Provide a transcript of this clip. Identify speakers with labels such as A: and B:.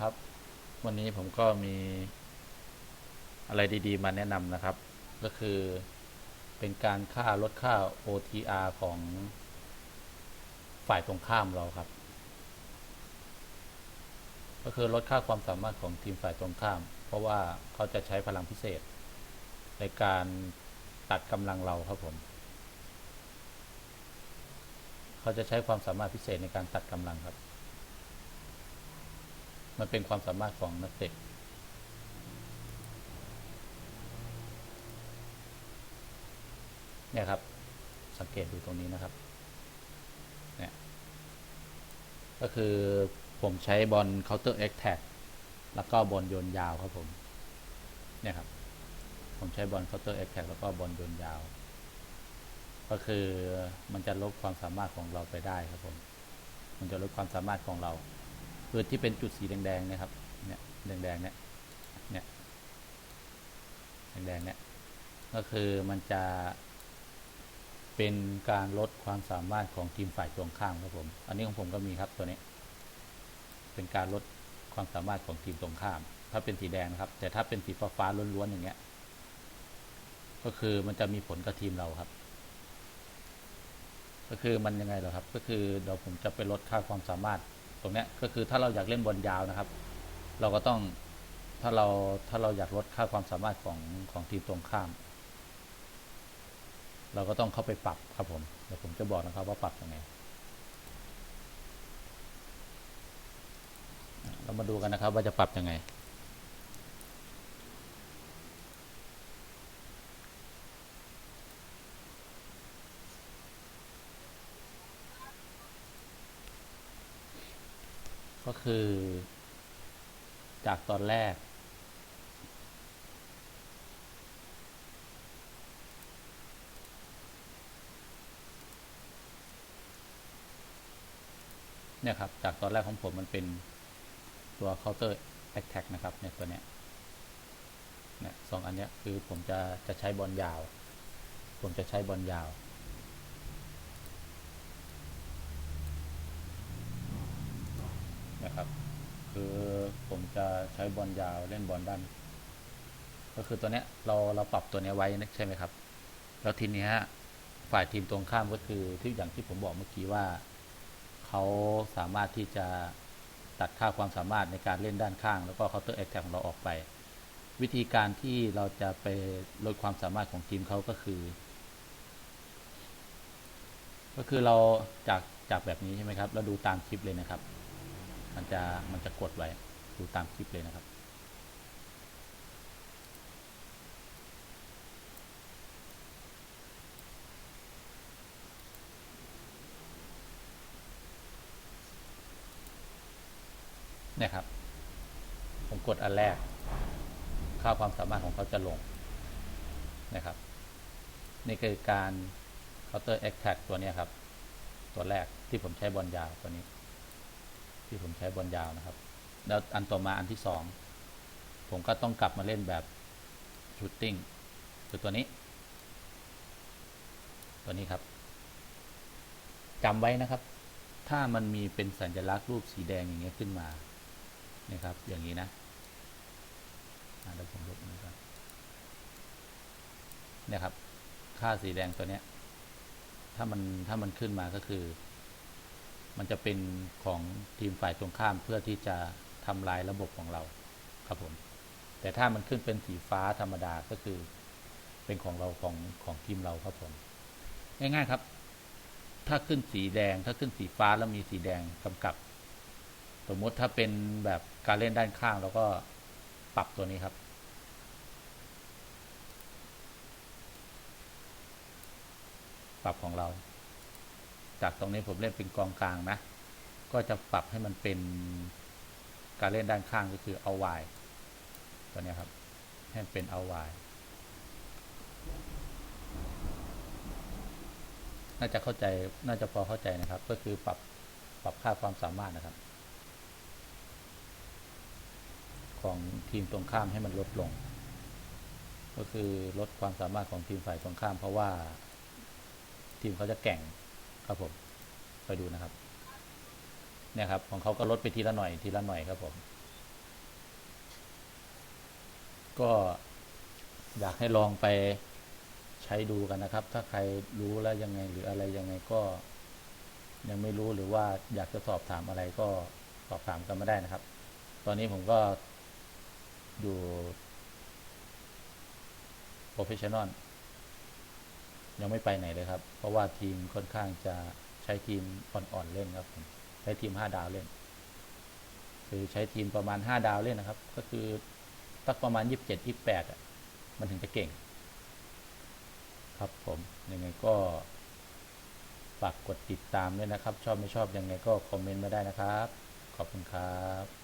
A: ครับ วันนี้ผมก็มีอะไรดีๆ มาแนะนำนะครับ ก็คือเป็นการค่าลดค่า OTR ของฝ่ายตรงข้ามเราครับ ก็คือลดค่าความสามารถของทีมฝ่ายตรงข้าม เพราะว่าเขาจะใช้พลังพิเศษ ในการตัดกำลังเราครับผม เขาจะใช้ความสามารถพิเศษในการตัดกำลังครับ มันเป็นความสามารถของนักเตะเนี่ยครับ สังเกตดูตรงนี้นะครับเนี่ยก็คือผมใช้บอล counter attack แล้วก็บอลโยนยาวครับผม เนี่ยครับ ผมใช้บอล counter attack แล้วก็บอลโยนยาว ก็คือมันจะลดความสามารถของเราไปได้ครับผม มันจะลดความสามารถของเรา คือที่เป็นจุดสีแดงๆนะครับ เนี่ยแดงๆเนี่ยเนี่ยแดงๆเนี่ยก็คือมันจะเป็นการลดความสามารถของทีมฝ่ายตรงข้ามครับผม อันนี้ของผมก็มีครับตัวนี้ เป็นการลดความสามารถของทีมตรงข้าม ถ้าเป็นสีแดงนะครับ แต่ถ้าเป็นสีฟ้าฟ้าล้วนๆอย่างเงี้ย ก็คือมันจะมีผลกับทีมเราครับ ก็คือมันยังไงเหรอครับ ก็คือเดี๋ยวผมจะไปลดค่าความสามารถ ตรงนี้ก็คือถ้าเราอยากเล่นบอลยาวนะครับ เราก็ต้องถ้าเราถ้าเราอยากลดค่าความสามารถของของทีมตรงข้าม เราก็ต้องเข้าไปปรับครับผมเดี๋ยวผมจะบอกนะครับว่าปรับยังไงเรามาดูกันนะครับว่าจะปรับยังไง ก็คือ จากตอนแรก เนี่ยครับ จากตอนแรกของผมมันเป็นตัว counter attack นะครับเนี่ยตัวเนี้ยเนี่ยสองอันเนี้ยคือผมจะจะใช้บอลยาว ผมจะใช้บอลยาว นะครับ คือผม จะใช้บอลยาวเล่นบอลด้าน ก็คือตัวเนี้ยเราเราปรับตัวเนี้ยไว้นะใช่ไหมครับ แล้วทีเนี้ยฝ่ายทีมตรงข้ามก็คือที่อย่างที่ผมบอกเมื่อกี้ว่าเขาสามารถที่จะตัดค่าความสามารถในการเล่นด้านข้าง แล้วก็ counter attack ของเราออกไป วิธีการที่เราจะไปลดความสามารถของทีมเขาก็คือ ก็คือเราจากจากแบบนี้ใช่ไหมครับ เราดูตามคลิปเลยนะครับ มันจะมันจะกดไว้ ดูตามคลิปเลยนะครับ เนี่ยครับ ผมกดอันแรก ค่าความสามารถของเขาจะลงนะครับ นี่คือการ counter attack ตัวนี้ครับ ตัวแรกที่ผมใช้บอลยาวตัวนี้ ที่ผมใช้บอลยาวนะครับ แล้วอันต่อมาอันที่สองผมก็ต้องกลับมาเล่นแบบชูตติ้งคือตัวนี้ ตัวนี้ครับจำไว้นะครับ ถ้ามันมีเป็นสัญลักษณ์รูปสีแดงอย่างเงี้ยขึ้นมานะครับ อย่างนี้นะอ่าเดี๋ยวผมลบนี้ก่อนเนี่ยครับ ค่าสีแดงตัวเนี้ย ถ้ามันถ้ามันขึ้นมาก็คือ มันจะเป็นของทีมฝ่ายตรงข้ามเพื่อที่จะ ทำลายระบบของเราครับผม แต่ถ้ามันขึ้นเป็นสีฟ้าธรรมดาก็คือเป็นของเราของของทีมเราครับผมง่ายๆครับ ถ้าขึ้นสีแดง ถ้าขึ้นสีฟ้าแล้วมีสีแดงกำกับ สมมติถ้าเป็นแบบการเล่นด้านข้างเราก็ปรับตัวนี้ครับ ปรับของเรา จากตรงนี้ผมเล่นเป็นกองกลางนะ ก็จะปรับให้มันเป็น การเล่นด้านข้างก็คือเอาวายตัวนี้ครับ ให้เป็นเอาวายน่าจะเข้าใจ น่าจะพอเข้าใจนะครับ ก็คือปรับ ปรับค่าความสามารถนะครับ ของทีมตรงข้ามให้มันลดลง ก็คือลดความสามารถของทีมฝ่ายตรงข้าม เพราะว่า ทีมเขาจะแก่งครับผม ไปดูนะครับ นี่ยครับ ของเขาก็ลดไปทีละหน่อยทีละหน่อยครับผม ก็อยากให้ลองไปใช้ดูกันนะครับ ถ้าใครรู้แล้วยังไงหรืออะไรยังไงก็ ยังไม่รู้หรือว่าอยากจะสอบถามอะไรก็สอบถามกันมาได้นะครับ ตอนนี้ผมก็อยู่โปรเฟชชั่นอลยังไม่ไปไหนเลยครับ เพราะว่าทีมค่อนข้างจะใช้ทีมอ่อนๆเล่นครับผม ใช้ทีมห้าดาวเล่น คือใช้ทีมประมาณห้าดาวเล่นนะครับ ก็คือตักประมาณยี่สิบเจ็ดยี่แปดอะมันถึงจะเก่ง ครับผมยังไงก็ฝากกดติดตามด้วยนะครับ ชอบไม่ชอบยังไงก็คอมเมนต์มาได้นะครับ ขอบคุณครับ